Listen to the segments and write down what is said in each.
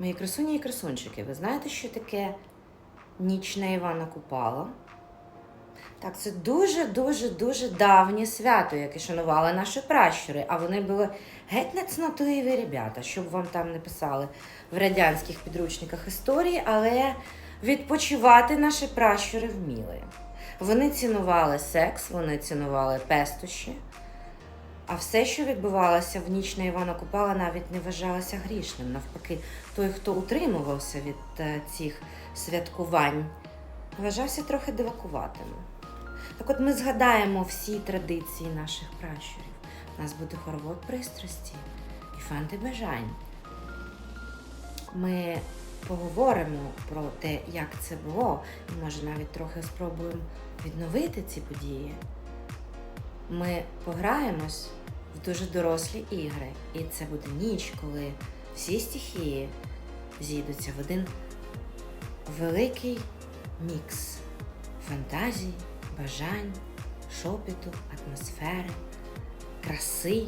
Мої красуні і красунчики, ви знаєте, що таке ніч на Івана Купала? Так, це дуже-дуже-дуже давнє свято, яке шанували наші пращури, а вони були геть нецнотливі ребята, щоб вам там не писали в радянських підручниках історії, але відпочивати наші пращури вміли. Вони цінували секс, вони цінували пестощі, а все, що відбувалося в ніч на Івана Купала, навіть не вважалося грішним. Навпаки, той, хто утримувався від е, цих святкувань, вважався трохи дивакуватим. Так от ми згадаємо всі традиції наших пращурів. У нас буде хоровод пристрасті і фанти бажань. Ми поговоримо про те, як це було, і може навіть трохи спробуємо відновити ці події. Ми пограємось в дуже дорослі ігри, і це буде ніч, коли всі стихії зійдуться в один великий мікс фантазій, бажань, шопіту, атмосфери, краси,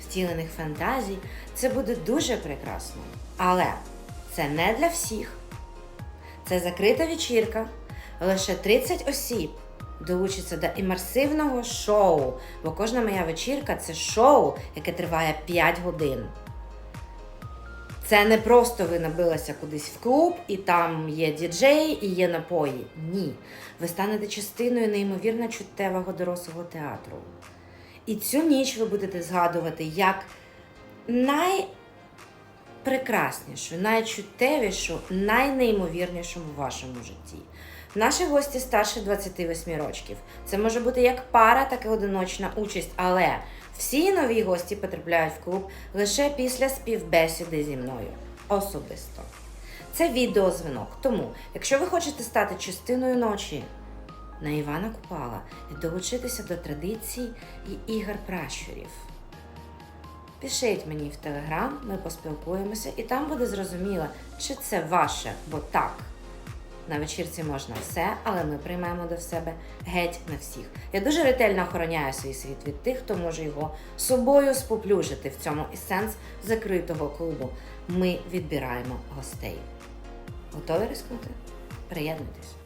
втілених фантазій. Це буде дуже прекрасно. Але це не для всіх. Це закрита вечірка. Лише 30 осіб долучаться до імерсивного шоу, бо кожна моя вечірка це шоу, яке триває 5 годин. Це не просто ви набилися кудись в клуб, і там є діджей і є напої. Ні. Ви станете частиною неймовірно чуттєвого дорослого театру. І цю ніч ви будете згадувати як найпрекраснішу, найчуттєвішу, найнеймовірнішу в вашому житті. Наші гості старше 28 років. Це може бути як пара, так і одиночна участь, але всі нові гості потрапляють в клуб лише після співбесіди зі мною особисто. Це відеозвінок. Тому, якщо ви хочете стати частиною ночі на Івана Купала і долучитися до традицій і ігор пращурів, пишіть мені в телеграм, ми поспілкуємося, і там буде зрозуміло, чи це ваше, бо так. На вечірці можна все, але ми приймемо до себе геть на всіх. Я дуже ретельно охороняю свій світ від тих, хто може його собою споплюжити. В цьому і сенс закритого клубу. Ми відбираємо гостей. Готові рискнути? Приєднуйтесь!